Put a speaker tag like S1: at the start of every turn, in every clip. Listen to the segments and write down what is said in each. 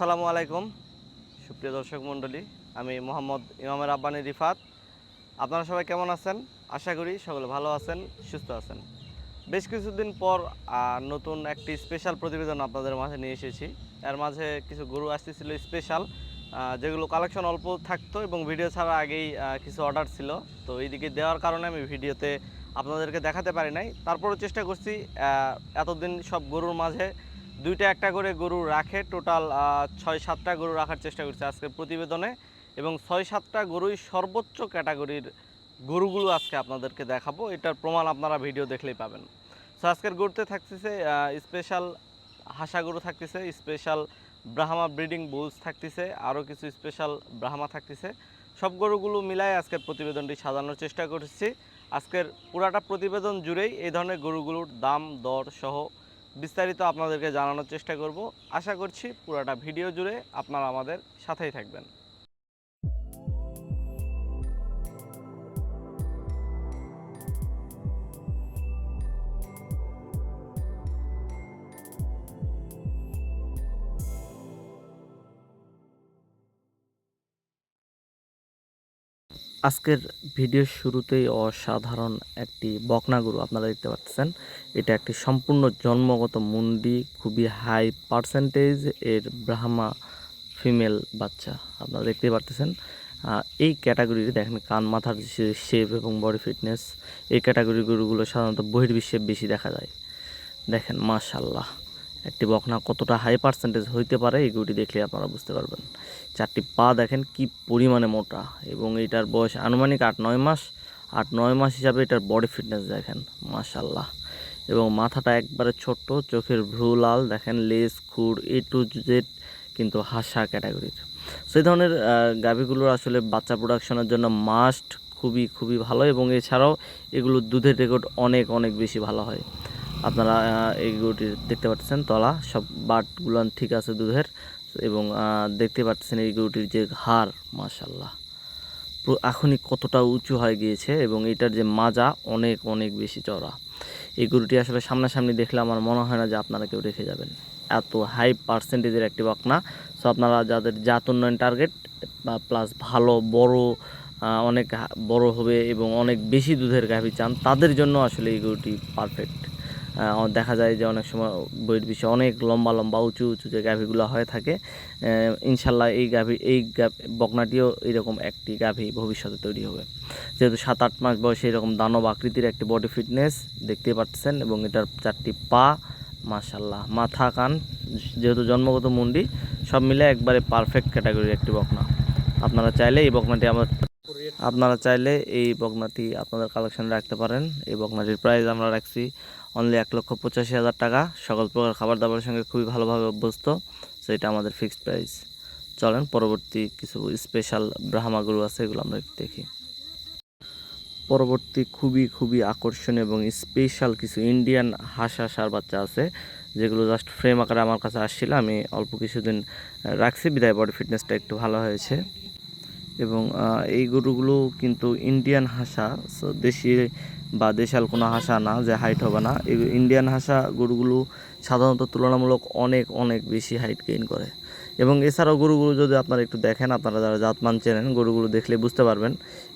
S1: আসসালামু আলাইকুম। সুপ্রিয় দর্শক মণ্ডলী, আমি মোহাম্মদ ইমামের আব্বানি রিফাত। আপনারা সবাই কেমন আছেন? আশা করি সকলে ভালো আছেন, সুস্থ আছেন। বেশ কিছুদিন পর নতুন একটি স্পেশাল প্রতিবেদন আপনাদের মাঝে নিয়ে এসেছি। এর মাঝে কিছু গরু আসতেছিল স্পেশাল যেগুলো কালেকশন অল্প থাকতো এবং ভিডিও ছাড়া আগেই কিছু অর্ডার ছিল। তো এইদিকে দেওয়ার কারণে আমি ভিডিওতে আপনাদেরকে দেখাতে পারি নাই। তারপরও চেষ্টা করছি এতদিন সব গরুর মাঝে দুইটা একটা করে গরু রাখে। টোটাল ছয় সাতটা গরু রাখার চেষ্টা করছে আজকের প্রতিবেদনে এবং ছয় সাতটা গরুই সর্বোচ্চ ক্যাটাগরির গরুগুলো আজকে আপনাদেরকে দেখাবো। এটার প্রমাণ আপনারা ভিডিও দেখলেই পাবেন। সো আজকের গরুতে থাকতেছে স্পেশাল হাসা গরু থাকতেছে স্পেশাল ব্রাহ্মা ব্রিডিং বুলস থাকতেছে, আরও কিছু স্পেশাল ব্রাহ্মা থাকতেছে। সব গরুগুলো মিলায় আজকের প্রতিবেদনটি সাজানোর চেষ্টা করছি। আজকের পুরাটা প্রতিবেদন জুড়েই এই ধরনের গরুগুলোর দাম, দর সহ বিস্তারিত আপনাদেরকে জানানোর চেষ্টা করব। আশা করছি পুরোটা ভিডিও জুড়ে আপনারা আমাদের সাথেই থাকবেন। আজকের ভিডিওর শুরুতেই অসাধারণ একটি বকনা গরু আপনারা দেখতে পাচ্ছেন। এটা একটি সম্পূর্ণ জন্মগত মুন্ডি, খুবই হাই পার্সেন্টেজ এর ব্রাহ্মা ফিমেল বাচ্চা আপনারা দেখতে পারতেছেন। এই ক্যাটাগরিতে দেখেন কান, মাথার শেপ এবং বডি ফিটনেস এই ক্যাটাগরি গরুগুলো সাধারণত বহির্বিশ্বে বেশি দেখা যায়। দেখেন মাশাল্লাহ একটি বকনা কতটা হাই পার্সেন্টেজ হইতে পারে এই গরুটি দেখলে আপনারা বুঝতে পারবেন। চারটি পা দেখেন কি পরিমাণে মোটা। এবং এটার বয়স আনুমানিক আট নয় মাস। আট নয় মাস হিসাবে এটার বডি ফিটনেস দেখেন মাশাল্লাহ এবং মাথাটা একবারে ছোট্ট, চোখের ভ্রু লাল, দেখেন লেজ, খুর এ টু জেড কিন্তু হাসা ক্যাটাগরির সেই ধরনের গাভীগুলোর আসলে বাচ্চা প্রোডাকশনের জন্য মাস্ট খুবই খুবই ভালো। এবং এছাড়াও এগুলোর দুধের রেকর্ড অনেক অনেক বেশি ভালো হয়। আপনারা এই দেখতে পাচ্ছেন, তলা, সব বাটগুলো ঠিক আছে দুধের। এবং দেখতে পাচ্ছেন এই গরুটির যে হাড় মাশাল্লাহ এখনই কতটা উঁচু হয়ে গিয়েছে এবং এটার যে মাজা অনেক অনেক বেশি চড়া এই গরুটি আসলে সামনাসামনি দেখলে আমার মনে হয় না যে আপনারা কেউ রেখে যাবেন। এত হাই পার্সেন্টেজের একটি বকনা। সো আপনারা যাদের জাত উন্নয়ন টার্গেট বা প্লাস ভালো, বড় অনেক বড় হবে এবং অনেক বেশি দুধের গাভী চান, তাদের জন্য আসলে এই গরুটি পারফেক্ট দেখা যায় যে অনেক সময় বইয়ের বিষয়ে অনেক লম্বা লম্বা, উঁচু উঁচু যে গাভীগুলো হয়ে থাকে ইনশাল্লাহ এই গাভী, এই বকনাটিও এরকম একটি গাভী ভবিষ্যতে তৈরি হবে। যেহেতু সাত আট মাস বয়সে এরকম দানব আকৃতির একটি বডি ফিটনেস দেখতে পাচ্ছেন এবং এটার চারটি পা মাশাল্লাহ মাথা, কান, যেহেতু জন্মগত মুন্ডি, সব মিলে একবারে পারফেক্ট ক্যাটাগরির একটি বকনা। আপনারা চাইলে এই বকনাটি আমার, আপনারা চাইলে এই বকনাটি আপনাদের কালেকশনে রাখতে পারেন। এই বকনাটির প্রাইস আমরা রাখছি অনলি এক লক্ষ পঁচাশি হাজার টাকা। সকল প্রকার খাবার দাবারের সঙ্গে খুবই ভালোভাবে অভ্যস্ত, সেটা আমাদের ফিক্সড প্রাইস চলেন, পরবর্তী কিছু স্পেশাল ব্রাহ্মা গরু আছে, এগুলো আমরা দেখি। পরবর্তী খুবই খুবই আকর্ষণীয় এবং স্পেশাল কিছু ইন্ডিয়ান হাঁস হাঁসার বাচ্চা আছে, যেগুলো জাস্ট ফ্রেম আকারে আমার কাছে আসছিল। আমি অল্প কিছুদিন রাখছি, বিদায় বডি ফিটনেসটা একটু ভালো হয়েছে। এবং এই গরুগুলো কিন্তু ইন্ডিয়ান হাসা সো দেশি বা দেশাল কোনো হাসা না যে হাইট হবে না। ইন্ডিয়ান হাসা গরুগুলো সাধারণত তুলনামূলক অনেক অনেক বেশি হাইট গেইন করে। এবং এছাড়াও গরুগুলো যদি আপনারা একটু দেখেন, আপনারা যারা জাতমান চেনেন, গরুগুলো দেখলে বুঝতে পারবেন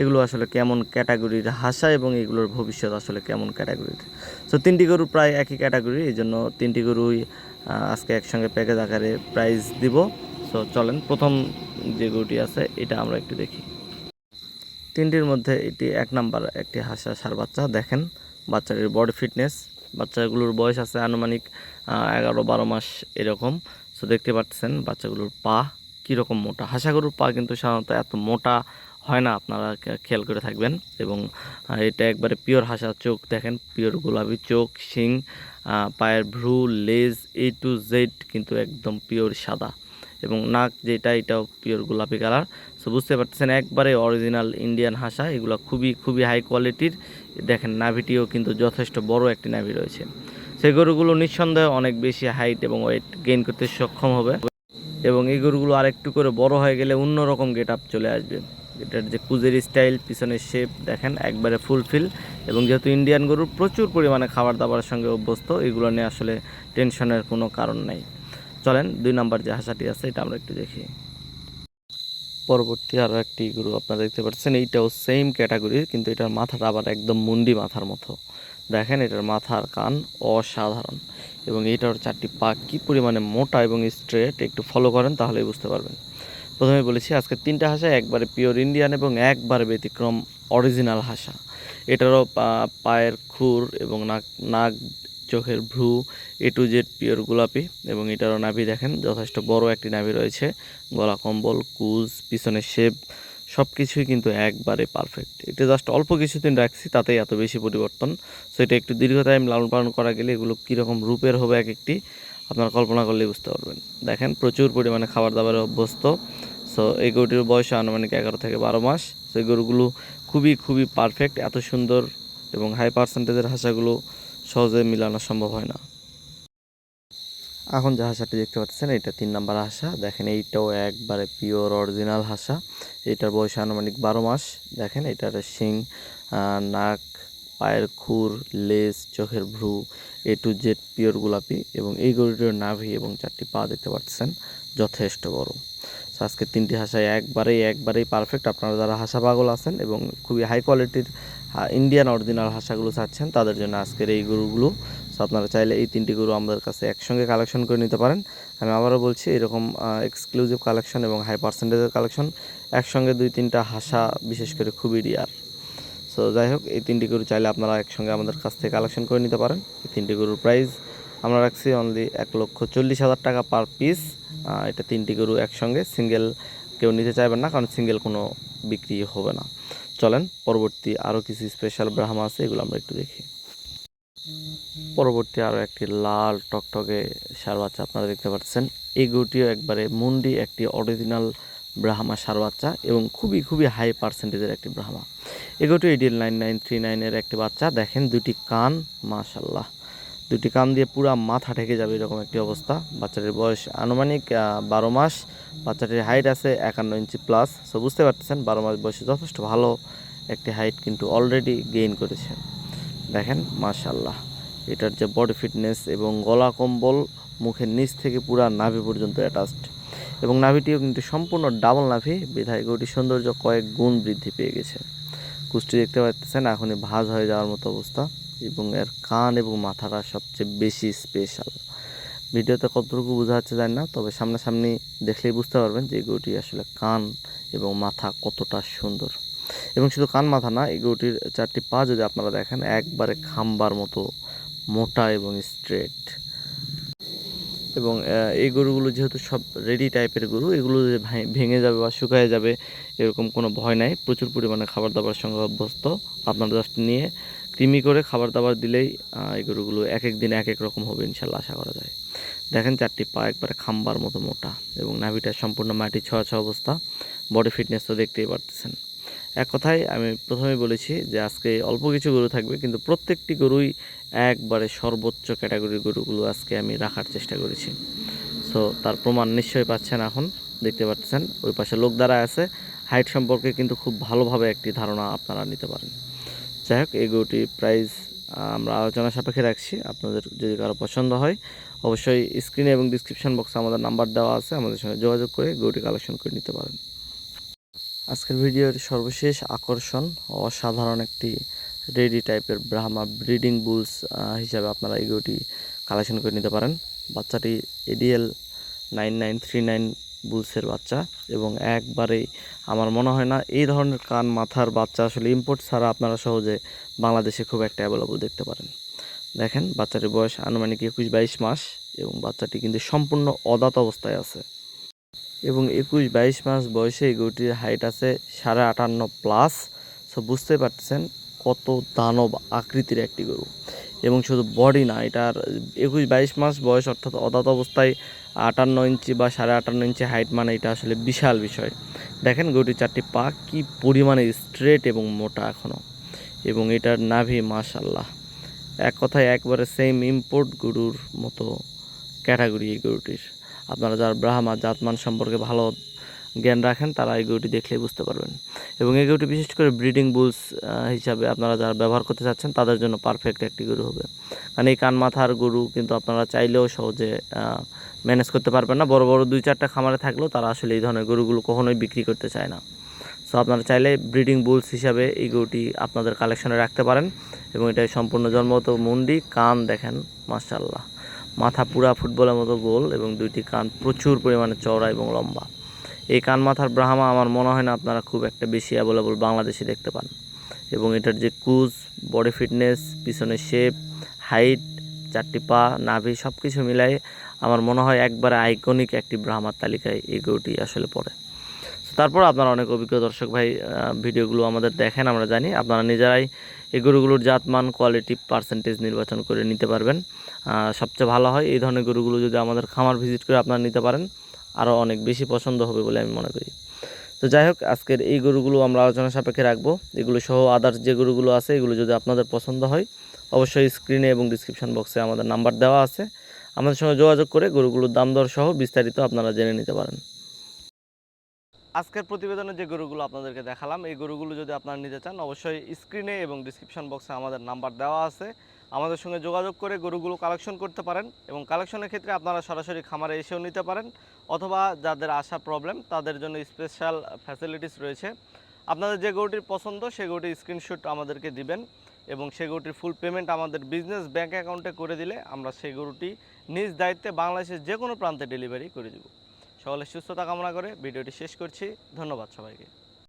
S1: এগুলো আসলে কেমন ক্যাটাগরির হাসা এবং এগুলোর ভবিষ্যৎ আসলে কেমন ক্যাটাগরির সো তিনটি গরু প্রায় একই ক্যাটাগরি এই জন্য তিনটি গরুই আজকে একসঙ্গে প্যাকেজ আকারে প্রাইস দিব। সো চলেন, প্রথম যে গরুটি আছে, এটা আমরা একটু দেখি। তিনটির মধ্যে এটি এক নাম্বার একটি হাসা সার বাচ্চা। দেখেন, বাচ্চাটির বডি ফিটনেস বাচ্চাগুলোর বয়স আছে আনুমানিক এগারো বারো মাস এরকম। সো দেখতে পাচ্ছেন বাচ্চাগুলোর পা কীরকম মোটা। হাসা গরুর পা কিন্তু সাধারণত এত মোটা হয় না, আপনারা খেয়াল করে থাকবেন। এবং এটা একবারে পিওর হাসা চোখ। দেখেন পিওর গোলাপি চোখ, শিং পায়ের ভ্রু, লেজ এ টু জেড কিন্তু একদম পিওর সাদা। এবং নাক যেটা, এটাও পিওর গোলাপি কালার সো বুঝতে পারতেছেন, একবারে অরিজিনাল ইন্ডিয়ান হাসা, এগুলো খুবই খুবই হাই কোয়ালিটির দেখেন, নাভিটিও কিন্তু যথেষ্ট বড় একটি নাভি রয়েছে। সেই গরুগুলো নিঃসন্দেহে অনেক বেশি হাইট এবং ওয়েট গেইন করতে সক্ষম হবে। এবং এই গরুগুলো আরেকটু করে বড় হয়ে গেলে অন্যরকম গেট আপ চলে আসবে। এটার যে কুজের স্টাইল পিছনের শেপ দেখেন, একবারে ফুলফিল এবং যেহেতু ইন্ডিয়ান গরু, প্রচুর পরিমাণে খাবার দাবারের সঙ্গে অভ্যস্ত, এগুলো নিয়ে আসলে টেনশনের কোনো কারণ নেই। চলেন, দুই নাম্বার যে হাসাটি আছে, এটা আমরা একটু দেখি। পরবর্তী আরও একটি গরু আপনারা দেখতে পাচ্ছেন, এইটাও সেম ক্যাটাগরির কিন্তু এটার মাথাটা আবার একদম মুন্ডি মাথার মতো। দেখেন, এটার মাথার কান অসাধারণ এবং এইটার চারটি পা কী পরিমাণে মোটা এবং স্ট্রেট একটু ফলো করেন তাহলেই বুঝতে পারবেন। প্রথমে বলেছি, আজকে তিনটা হাসা, একবারে পিওর ইন্ডিয়ান এবং একবারে ব্যতিক্রম অরিজিনাল হাসা। এটারও পায়ের খুর এবং নাক নাক চোখের ভ্রু এ টু জেড পিওর গোলাপি এবং এটারও নাভি দেখেন, যথেষ্ট বড় একটি নাভি রয়েছে। গলা কম্বল, কুজ, পিছনের শেপ সব কিছুই কিন্তু একবারে পারফেক্ট এটা জাস্ট অল্প কিছুদিন রাখছি, তাতেই এত বেশি পরিবর্তন। সো এটা একটু দীর্ঘ টাইম লালন পালন করা গেলে এগুলো কীরকম রূপের হবে এক একটি আপনারা কল্পনা করলেই বুঝতে পারবেন। দেখেন, প্রচুর পরিমাণে খাবার দাবারে অভ্যস্ত। সো এই গরুটির বয়স আনুমানিক এগারো থেকে বারো মাস। সো এই গরুগুলো খুবই খুবই পারফেক্ট এত সুন্দর এবং হাই পার্সেন্টেজের হাঁসাগুলো সহজে মিলানো সম্ভব হয় না। এখন যে হাঁসাটি দেখতে পাচ্ছেন, এটা তিন নাম্বার হাঁসা। দেখেন, এইটাও একবারে পিওর অরিজিনাল হাঁসা। এটার বয়স আনুমানিক বারো মাস। দেখেন, এটার শিং নাক, পায়ের খুর, লেজ, চোখের ভ্রু এ টু জেড পিওর গোলাপি এবং এই গরুটির নাভি এবং চারটি পা দেখতে পাচ্ছেন, যথেষ্ট বড়। আজকে তিনটি হাঁসাই একবারেই একবারেই পারফেক্ট আপনারা যারা হাসা পাগল আছেন এবং খুবই হাই কোয়ালিটির ইন্ডিয়ান অরিজিনাল হাসাগুলো চাচ্ছেন, তাদের জন্য আজকের এই গরুগুলো। সো আপনারা চাইলে এই তিনটি গরু আমাদের কাছে একসঙ্গে কালেকশন করে নিতে পারেন। আমি আবারও বলছি, এরকম এক্সক্লুসিভ কালেকশন এবং হাই পার্সেন্টেজের কালেকশন একসঙ্গে দুই তিনটা হাসা বিশেষ করে খুবই রিয়ার সো যাই হোক, এই তিনটি গরু চাইলে আপনারা একসঙ্গে আমাদের কাছ থেকে কালেকশন করে নিতে পারেন। এই তিনটি গরুর প্রাইস আমরা রাখছি অনলি এক লক্ষ চল্লিশ হাজার টাকা পার পিস এটা তিনটি গরু একসঙ্গে সিঙ্গেল কেউ নিতে চাইবেন না, কারণ সিঙ্গেল কোনো বিক্রি হবে না। চলেন, পরবর্তী আরও কিছু স্পেশাল ব্রাহ্মা আছে, এগুলো আমরা একটু দেখি। পরবর্তী আরও একটি লাল টকটকে সার বাচ্চা আপনারা দেখতে পাচ্ছেন। এই গরুটিও একবারে মুন্ডি একটি অরিজিনাল ব্রাহ্মা সার বাচ্চা এবং খুবই খুবই হাই পার্সেন্টেজের একটি ব্রাহ্মা। এই গরুটি এডিএল নাইন নাইন থ্রি নাইনের একটি বাচ্চা। দেখেন, দুটি কান মাশাল্লাহ দুটি কান দিয়ে পুরা মাথা ঢেকে যাবে এরকম একটি অবস্থা। বাচ্চাটির বয়স আনুমানিক বারো মাস। বাচ্চাটির হাইট আছে একান্ন ইঞ্চি প্লাস সো বুঝতে পারতেছেন, বারো মাস বয়সে যথেষ্ট ভালো একটি হাইট কিন্তু অলরেডি গেইন করেছে। দেখেন মাশাল্লাহ এটার যে বডি ফিটনেস এবং গলা কম্বল মুখের নিচ থেকে পুরা নাভি পর্যন্ত অ্যাটাচড এবং নাভিটিও কিন্তু সম্পূর্ণ ডাবল নাভি। বিধায় গরুটির সৌন্দর্য কয়েক গুণ বৃদ্ধি পেয়ে গেছে। কুষ্টি দেখতে পাচ্ছেন, এখনই ভাজ হয়ে যাওয়ার মতো অবস্থা। এবং এর কান এবং মাথাটা সবচেয়ে বেশি স্পেশাল ভিডিওতে কতটুকু বোঝা যাচ্ছে জানি না, তবে সামনাসামনি দেখলেই বুঝতে পারবেন যে গরুটি আসলে কান এবং মাথা কতটা সুন্দর। এবং শুধু কান মাথা না এই গরুটির চারটি পা যদি আপনারা দেখেন, একবারে খাম্বার মতো মোটা এবং স্ট্রেট এবং এই গরুগুলো যেহেতু সব রেডি টাইপের গরু, এগুলো যে ভাঙে- যাবে বা শুকায় যাবে, এরকম কোনো ভয় নাই। প্রচুর পরিমাণে খাবার দাবার সঙ্গে অভ্যস্ত আপনারা জাস্ট নিয়ে কৃমি করে খাবার দাবার দিলেই এই গরুগুলো এক এক দিন এক এক রকম হবে ইনশাল্লাহ, আশা করা যায়। দেখেন চারটি পা একবারে খাম্বার মতো মোটা এবং নাভিটা সম্পূর্ণ মাটি ছোঁয়া ছোঁয়া অবস্থা। বডি ফিটনেস তো দেখতেই পারতেছেন। এক কথায় আমি প্রথমেই বলেছি যে আজকে অল্প কিছু গরু থাকবে, কিন্তু প্রত্যেকটি গরুই একবারে সর্বোচ্চ ক্যাটাগরির গরুগুলো আজকে আমি রাখার চেষ্টা করেছি। সো তার প্রমাণ নিশ্চয়ই পাচ্ছেন এখন, দেখতে পাচ্ছেন ওই পাশে লোক দ্বারা আছে। হাইট সম্পর্কে কিন্তু খুব ভালোভাবে একটি ধারণা আপনারা নিতে পারেন। যাই হোক, এই প্রাইস আমরা আলোচনা সাপেক্ষে রাখছি। আপনাদের যদি কারও পছন্দ হয়, অবশ্যই স্ক্রিনে এবং ডিসক্রিপশন বক্সে আমাদের নাম্বার দেওয়া আছে, আমাদের সঙ্গে যোগাযোগ করে গরুটি কালেকশন করে নিতে পারেন। আজকের ভিডিওর সর্বশেষ আকর্ষণ, অসাধারণ একটি রেডি টাইপের ব্রাহ্মা ব্রিডিং বুলস হিসাবে আপনারা এই গরুটি কালেকশন করে নিতে পারেন। বাচ্চাটি ADL nine nine three nine বুলসের বাচ্চা এবং একবারেই আমার মনে হয় না এই ধরনের কান মাথার বাচ্চা আসলে ইম্পোর্ট ছাড়া আপনারা সহজে বাংলাদেশে খুব একটা অ্যাভেলেবল দেখতে পারেন। দেখেন, বাচ্চাটির বয়স আনুমানিক একুশ বাইশ মাস এবং বাচ্চাটি কিন্তু সম্পূর্ণ অদাত অবস্থায় আছে। এবং একুশ বাইশ মাস বয়সে গরুটির হাইট আছে সাড়ে আটান্ন প্লাস সো বুঝতে পারছেন কত দানব আকৃতির একটি গরু। এবং শুধু বডি না, এটার একুশ বাইশ মাস বয়স অর্থাৎ অদাত অবস্থায় আটান্ন ইঞ্চি বা সাড়ে আটান্ন ইঞ্চি হাইট মানে এটা আসলে বিশাল বিষয়। দেখেন গরুটির চারটি পা কী পরিমাণে স্ট্রেট এবং মোটা এখনও এবং এটার নাভি মাশাল্লাহ এক কথায় একবারে সেম ইম্পোর্ট গরুর মতো ক্যাটাগরি এই গরুটির। আপনারা যার ব্রাহ্মা, জাতমান সম্পর্কে ভালো জ্ঞান রাখেন, তারা এই গরুটি দেখলেই বুঝতে পারবেন। এবং এই গরুটি বিশেষ করে ব্রিডিং বুলস হিসাবে আপনারা যারা ব্যবহার করতে চাচ্ছেন, তাদের জন্য পারফেক্ট একটি গরু হবে। কারণ এই কান মাথার গরু কিন্তু আপনারা চাইলেও সহজে ম্যানেজ করতে পারবেন না। বড় বড় দুই চারটা খামারে থাকলেও তারা আসলে এই ধরনের গরুগুলো কখনোই বিক্রি করতে চায় না। সো আপনারা চাইলে ব্রিডিং বুলস হিসাবে এই গরুটি আপনাদের কালেকশনে রাখতে পারেন। এবং এটা সম্পূর্ণ জন্মগত মুন্ডি, কান দেখেন মাশাল্লাহ মাথা পুরা ফুটবলের মতো গোল এবং দুইটি কান প্রচুর পরিমাণে চওড়া এবং লম্বা। এই কান মাথার ব্রাহ্মা আমার মনে হয় না আপনারা খুব একটা বেশি অ্যাভেলেবল বাংলাদেশে দেখতে পান। এবং এটার যে কুজ বডি ফিটনেস পিছনের শেপ হাইট চারটি পা, নাভি সব কিছু মিলাই আমার মনে হয় একবারে আইকনিক একটি ব্রাহ্মার তালিকায় এই গরুটি আসলে পড়ে। তারপর আপনারা অনেক অভিজ্ঞ দর্শক ভাই ভিডিওগুলো আমাদের দেখেন, আমরা জানি। আপনারা নিজেরাই এই গরুগুলোর জাতমান কোয়ালিটি পার্সেন্টেজ নির্বাচন করে নিতে পারবেন। সবচেয়ে ভালো হয় এই ধরনের গরুগুলো যদি আমাদের খামার ভিজিট করে আপনারা নিতে পারেন। আরও অনেক বেশি পছন্দ হবে বলে আমি মনে করি। তো যাই হোক, আজকের এই গরুগুলো আমরা আলোচনা সাপেক্ষে রাখব। এগুলো সহ আদার্স যে গরুগুলো আছে, এগুলো যদি আপনাদের পছন্দ হয়, অবশ্যই স্ক্রিনে এবং ডিসক্রিপশন বক্সে আমাদের নাম্বার দেওয়া আছে। আমাদের সঙ্গে যোগাযোগ করে গরুগুলোর দাম দর সহ বিস্তারিত আপনারা জেনে নিতে পারেন। আজকের প্রতিবেদনে যে গরুগুলো আপনাদেরকে দেখালাম, এই গরুগুলো যদি আপনারা নিতে চান, অবশ্যই স্ক্রিনে এবং ডিসক্রিপশন বক্সে আমাদের নাম্বার দেওয়া আছে। আমাদের সঙ্গে যোগাযোগ করে গরুগুলো কালেকশন করতে পারেন এবং কালেকশনের ক্ষেত্রে আপনারা সরাসরি খামারে এসেও নিতে পারেন অথবা যাদের আসা প্রবলেম তাদের জন্য স্পেশাল ফ্যাসিলিটিস রয়েছে। আপনাদের যে গরুটির পছন্দ সেই গরুটির স্ক্রিনশট আমাদেরকে দিবেন এবং সে গরুটির ফুল পেমেন্ট আমাদের বিজনেস ব্যাংক অ্যাকাউন্টে করে দিলে আমরা সেই গরুটি নিজ দায়িত্বে বাংলাদেশের যে কোনো প্রান্তে ডেলিভারি করে দেব। সকলে সুস্থতা কামনা করে ভিডিওটি শেষ করছি। ধন্যবাদ সবাইকে।